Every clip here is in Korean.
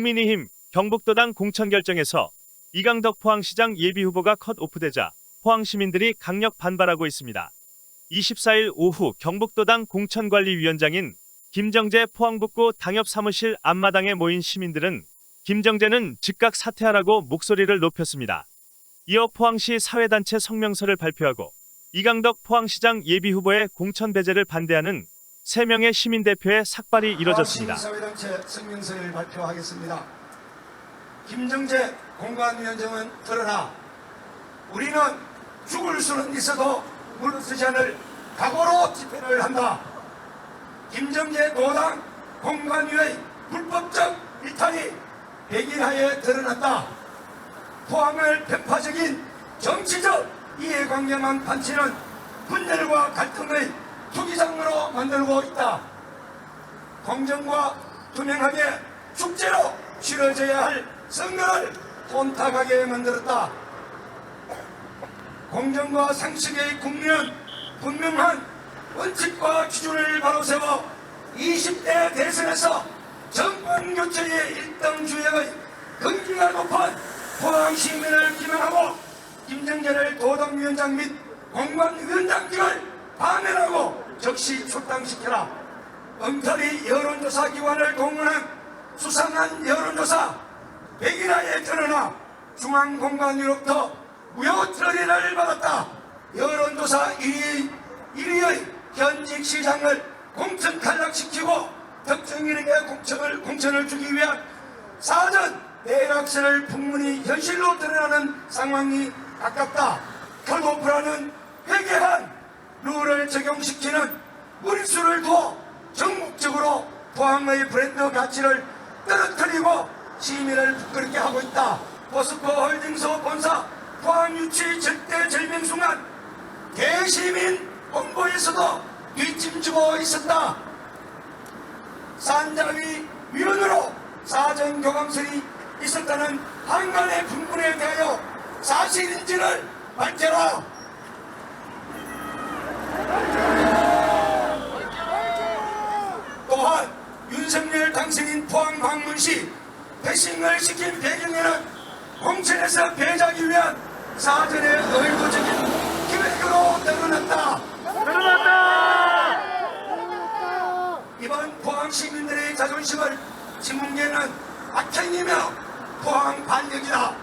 국민의힘 경북도당 공천 결정에서 이강덕 포항시장 예비후보가 컷오프되자 포항 시민들이 강력 반발하고 있습니다. 24일 오후 경북도당 공천관리위원장인 김정재 포항북구 당협 사무실 앞마당에 모인 시민들은 김정재는 즉각 사퇴하라고 목소리를 높였습니다. 이어 포항시 사회단체 성명서를 발표하고 이강덕 포항시장 예비후보의 공천 배제를 반대하는 3명의 시민 대표의 삭발이 이뤄졌습니다. 시민사회단체 성명서를 발표하겠습니다. 김정재 공관위원장은 드러나 우리는 죽을 수는 있어도 물러서지 않을 각오로 집회를 한다. 김정재 도당 공관위의 불법적 일탈이 백일하에 드러났다. 포항을 편파적인 정치적 이해관계만 판치는 분열과 갈등의 투기장으로 만들고 있다. 공정과 투명하게 축제로 치러져야 할 선거를 혼탁하게 만들었다. 공정과 상식의 국민은 분명한 원칙과 기준을 바로 세워 20대 대선에서 정권 교체의 일등 주역의 근기가 높은 포항 시민을 기망하고 김정재를 도당위원장 및 공관위원장직을 파면하고 즉시 출당시켜라. 엉터리 여론조사 기관을 동원한 수상한 여론조사 백일화에 드러나 중앙공관위로부터 무효 처리를 받았다. 여론조사 1위, 1위의 현직 시장을 공천 탈락시키고 특정인에게 공천을, 공천을 주기 위한 사전 대락선을 풍문이 현실로 드러나는 상황이 가깝다. 컷오프라는 회개한 룰을 적용시키는 무리수를 두어 전국적으로 포항의 브랜드 가치를 떨어뜨리고 시민을 부끄럽게 하고 있다. 포스코 홀딩스 본사 포항 유치 절대 절명 순간 대시민 홍보에서도 뒷짐지고 있었다. 산자위 위원으로 사전 교감설이 있었다는 한간의 분분에 대하여 사실인지를 밝혀라. 또한 윤석열 당선인 포항 방문 시 패싱을 시킨 배경에는 공천에서 배제하기 위한 사전의 의도적인 기획으로 드러났다. 이번 포항 시민들의 자존심을 지문계는 악행이며 포항 반역이다.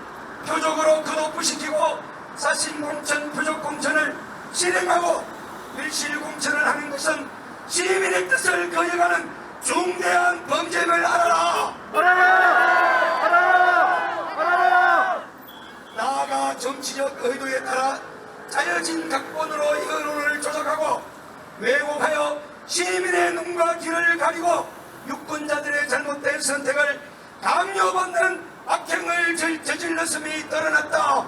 표적으로 컷오프시키고 사신 공천, 표적 공천을 실행하고 밀실 공천을 하는 것은 시민의 뜻을 거역하는 중대한 범죄임을 알아라. 정치적 의도에 따라 짜여진 각본으로 여론을 조작하고 왜곡하여 시민의 눈과 귀를 가리고 유권자들의 잘못된 선택을 강요받는 악행을 저- 저질렀음이 드러났다.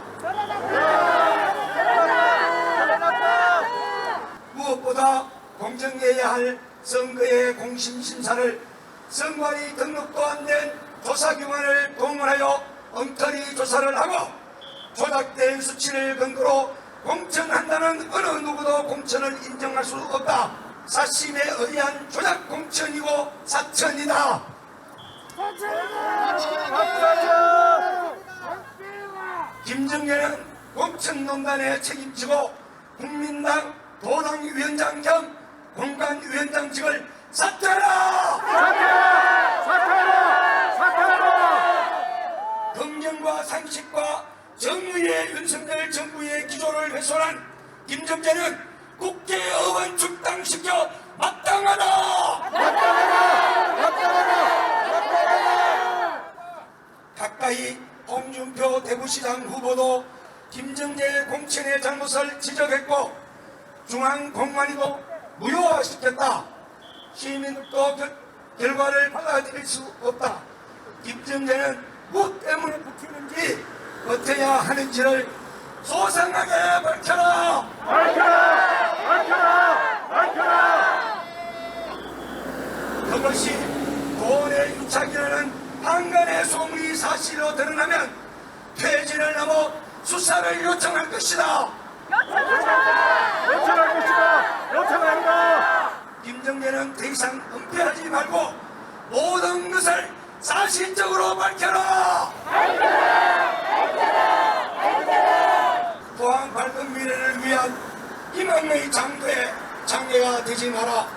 무엇보다 공정해야 할 선거의 공심 심사를 선관위 등록도 안 된 조사기관을 동원하여 엉터리 조사를 하고 조작된 수치를 근거로 공천한다는 어느 누구도 공천을 인정할 수 없다. 사심에 의한 조작 공천이고 사천이다. 김정일은 공천농단에 책임지고 국민당 도당위원장 겸 공관위원장직을 사퇴 중앙공관위도 무효화시켰다. 시민들도 결, 결과를 받아들일 수 없다. 김정재는 무엇 때문에 붙이는지 어떻게 하는지를 소상하게 밝혀라. 그것이 돈의 유착이라는 한간의 소문이 사실로 드러나면 퇴진을 넘어 수사를 요청할 것이다. 요청할 것이다! 김정재는 더 이상 은폐하지 말고 모든 것을 사실적으로 밝혀라! 포항 밝은 미래를 위한 이만의 장도의 장례가 되지 마라.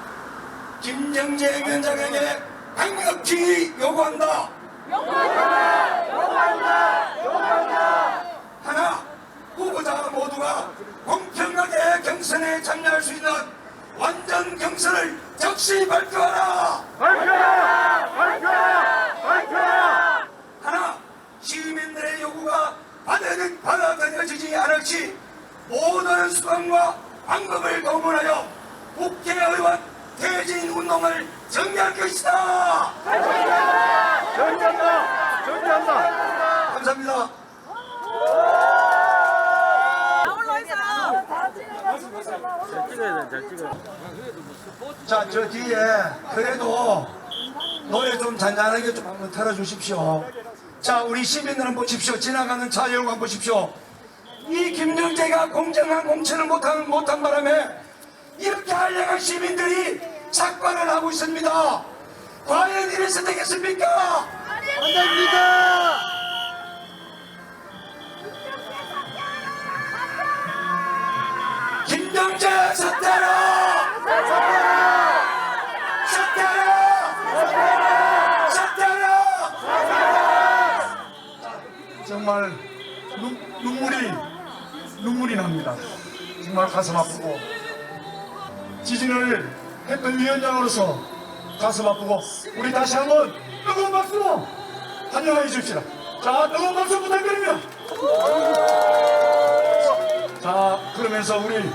김정재 위원장에게 강력히 요구한다. 하나, 후보자 모두가 공평하게 경선에 참여할 수 있는 완전 경선을 적시 발표하라. 하나, 시민들의 요구가 받아들, 받아들여지지 않을지 모든 수단과 방법을 동원하여 국회의원 퇴진 운동을 정리할 것이다. 정리한다! 정리한다! 감사합니다. 잘 찍어야 돼, 잘 찍어. 자, 저 뒤에 그래도 노래 좀 잔잔하게 좀 한번 틀어주십시오. 자, 우리 시민들 한번 보십시오. 지나가는 차 한번 보십시오. 이 김정재가 공정한 공천을 못한, 못한 바람에 이렇게 한량한 시민들이 착관을 하고 있습니다. 과연 이래서 되겠습니까? 안 됩니다! 김정재 사퇴하라! 사퇴하라! 사퇴하라! 정말 눈, 눈물이 눈물이 납니다. 정말 가슴 아프고 지진을 했던 위원장으로서 가슴 아프고 우리 다시 한번 뜨거운 박수로 환영해 주십시다. 자 뜨거운 박수 부탁드립니다. 자 그러면서 우리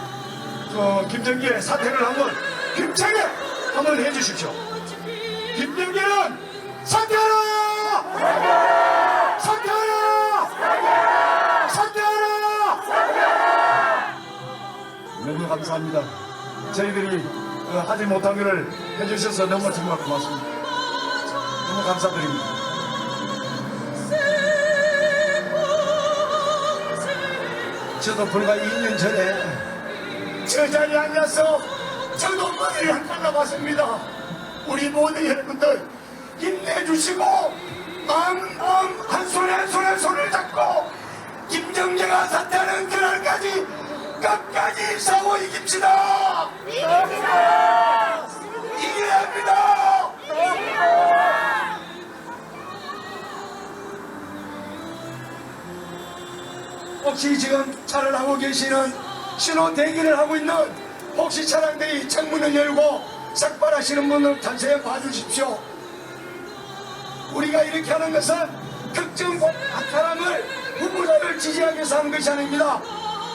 그 김정기의 사퇴를 한번 힘차게 한번 해주십시오. 김정기는 사퇴하라! 사퇴하라! 사퇴하라! 너무 감사합니다. 저희들이 어, 하지 못한 일을 해주셔서 너무 정말 고맙습니다. 너무 감사드립니다. 저도 불과 2년 전에 저 자리에 앉아서 저도 머리를 한 잘라봤습니다. 우리 모든 여러분들 힘내주시고 마음 마음 한 손에 한 손에 손을 잡고 김정재가 사퇴하는 그날까지 끝까지 싸워 이깁시다. 이겨야 합니다. 혹시 지금 차를 하고 계시는 신호 대기를 하고 있는 혹시 차량들이 창문을 열고 삭발하시는 분들 단세에 봐주십시오. 우리가 이렇게 하는 것은 특정 한 사람을 후보자를 지지하기 위해서 하는 것이 아닙니다.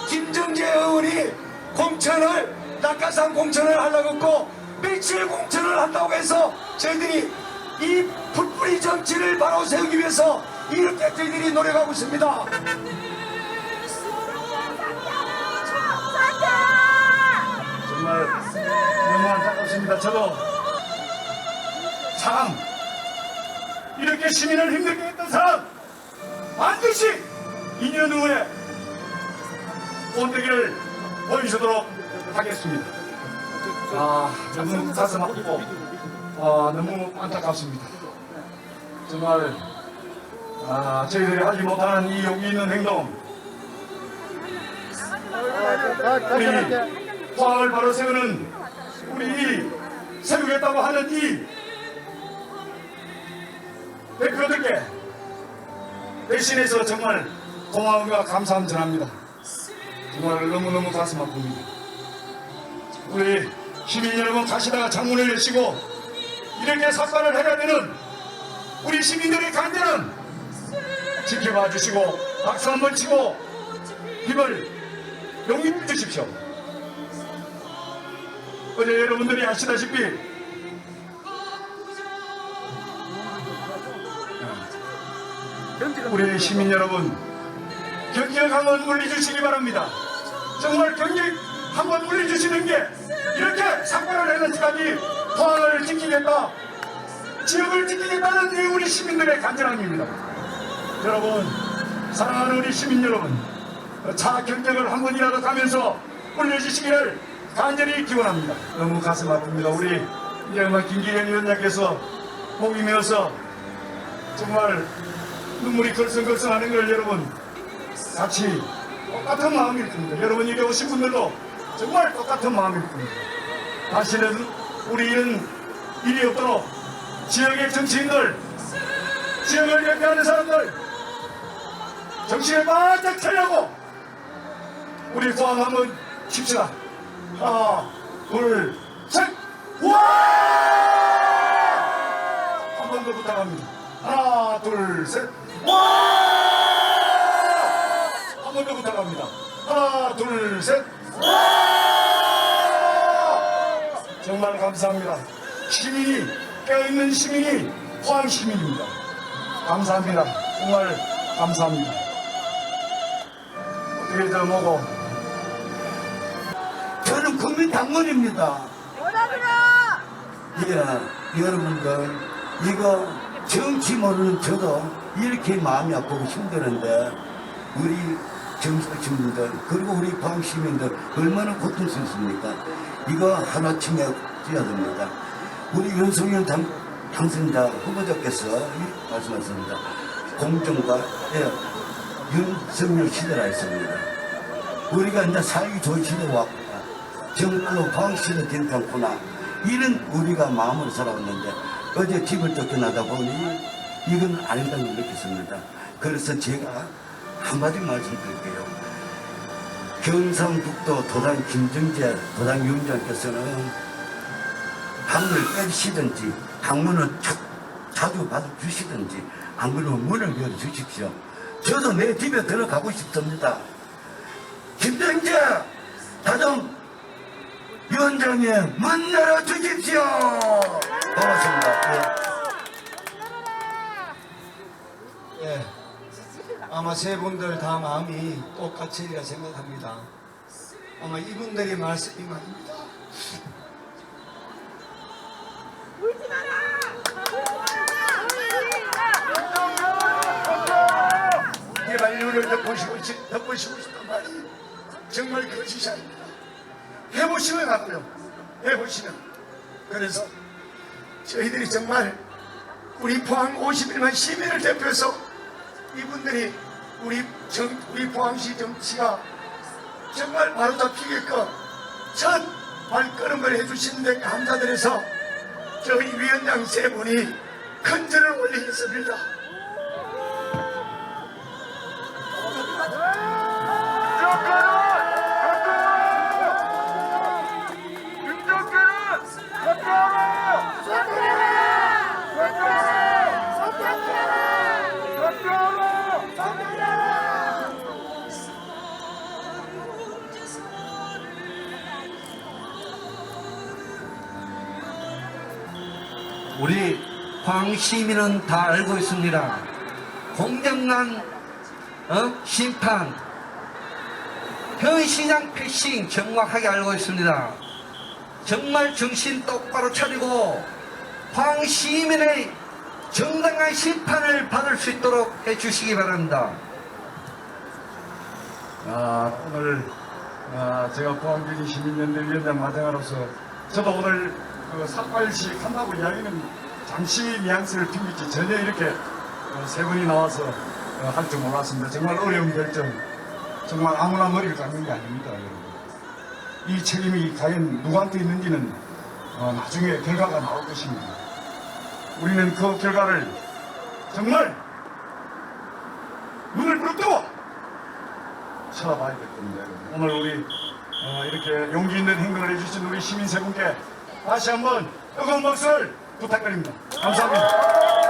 김정재 의원이 공천을 낙하산 공천을 하려고 했고 밀칠 공천을 한다고 해서 저희들이 이 풀뿌리 정치를 바로 세우기 위해서 이렇게 저희들이 노력하고 있습니다. 정말 너무 안타깝습니다. 저도 참 이렇게 시민을 힘들게 했던 사람 반드시 2년 후에 본대기를 보여주도록 하겠습니다. 아 너무 가슴 아프고 아, 너무 안타깝습니다. 정말 아, 저희들이 하지 못하는 이 용기 있는 행동 우리 포항을 바로 세우는 우리 이 세우겠다고 하는 이 대표들께 대신해서 정말 고마움과 감사함 전합니다. 정말 너무너무 가슴 아픕니다. 우리 시민 여러분 가시다가 창문을 여시고 이렇게 사과를 해야 되는 우리 시민들의 간절은 지켜봐 주시고 박수 한번 치고 힘을 용기 주십시오. 어제 여러분들이 아시다시피 우리 시민 여러분 경기력 한번 올려주시기 바랍니다. 정말 경기 한번 올려주시는 게 이렇게 사과를 하는 시간이 포항을 지키겠다 지역을 지키겠다는 이 우리 시민들의 간절함입니다. 여러분 사랑하는 우리 시민 여러분 차 경쟁을 한 번이라도 가면서 올려주시기를 간절히 기원합니다. 너무 가슴 아픕니다. 우리 이제 김기현 위원장께서 목이 메어서 정말 눈물이 걸성걸성 하는 걸 여러분 같이 똑같은 마음일 겁니다. 여러분 이리 오신 분들도 정말 똑같은 마음일 겁니다. 다시는 우리 이런 일이 없도록 지역의 정치인들, 지역을 대표하는 사람들 정신을 바짝 차려고 우리 포항 한번 칩시다. 하나, 둘, 셋, 와! 한 번 더 부탁합니다. 하나, 둘, 셋, 와! 한 번 더 부탁합니다. 하나, 둘, 셋, 와! 정말 감사합니다. 시민이, 깨어있는 시민이 포항 시민입니다. 감사합니다. 정말 감사합니다. 어떻게 저 뭐고 저는 국민 당원입니다. 예, 여러분들, 이거 정치 모르는 저도 이렇게 마음이 아프고 힘드는데, 우리 정치인들, 그리고 우리 방시민들, 얼마나 고통스럽습니까? 이거 하나쯤에 뛰어야 됩니다. 우리 윤석열 당, 당선자 후보자께서 이 말씀하셨습니다. 공정과, 예, 윤석열 시대라 했습니다. 우리가 이제 좋은 시대 왔구나. 정말로 방시대 괜찮구나. 이런 우리가 마음으로 살아왔는데 어제 집을 쫓겨나다 보니 이건 아니다고 느꼈습니다. 그래서 제가 한마디 말씀드릴게요. 경상북도 도당 김정재 도당 위원장께서는 방을 빼주시든지 방문을 자, 자주 받아주시든지 안 그러면 문을 열어주십시오. 저도 내 집에 들어가고 싶습니다. 김정재 다정 위원장에 문 열어주십시오. 고맙습니다. 예. 예, 아마 세 분들 다 마음이 똑같으리라 생각합니다. 아마 이분들의 말씀이 말입니다. 울지 마라! 제발 이를 덮으시고, 싶- 덮으시고 싶단 말이 정말 거짓이 아닙니다. 해보시면 알아요. 해보시면. 그래서 저희들이 정말 우리 포항 51만 시민을 대표해서 이분들이 우리 정, 우리 포항시 정치가 정말 바로 잡히게끔 첫 발걸음을 해주신 데 감사드려서 저희 위원장 세 분이 큰 절을 올리겠습니다. 광 시민은 다 알고 있습니다. 공정한 어? 심판, 현시장 패싱 정확하게 알고 있습니다. 정말 정신 똑바로 차리고 광 시민의 정당한 심판을 받을 수 있도록 해주시기 바랍니다. 아, 오늘 아, 제가 포항주지 시민연대 위원장 마장으로서 저도 오늘 그 삭발식 한다고 이야기는 잠시 뉘앙스를 튕기지 전혀 이렇게 어, 세 분이 나와서 어, 할줄 몰랐습니다. 정말 어려운 결정, 정말 아무나 머리를 깎는 게 아닙니다, 여러분. 이 책임이 과연 누구한테 있는지는 어, 나중에 결과가 나올 것입니다. 우리는 그 결과를 정말 눈을 부릅뜨고 쳐다봐야 될 겁니다. 오늘 우리 어, 이렇게 용기 있는 행동을 해주신 우리 시민 세 분께 다시 한번 뜨거운 박수를 부탁드립니다. 감사합니다.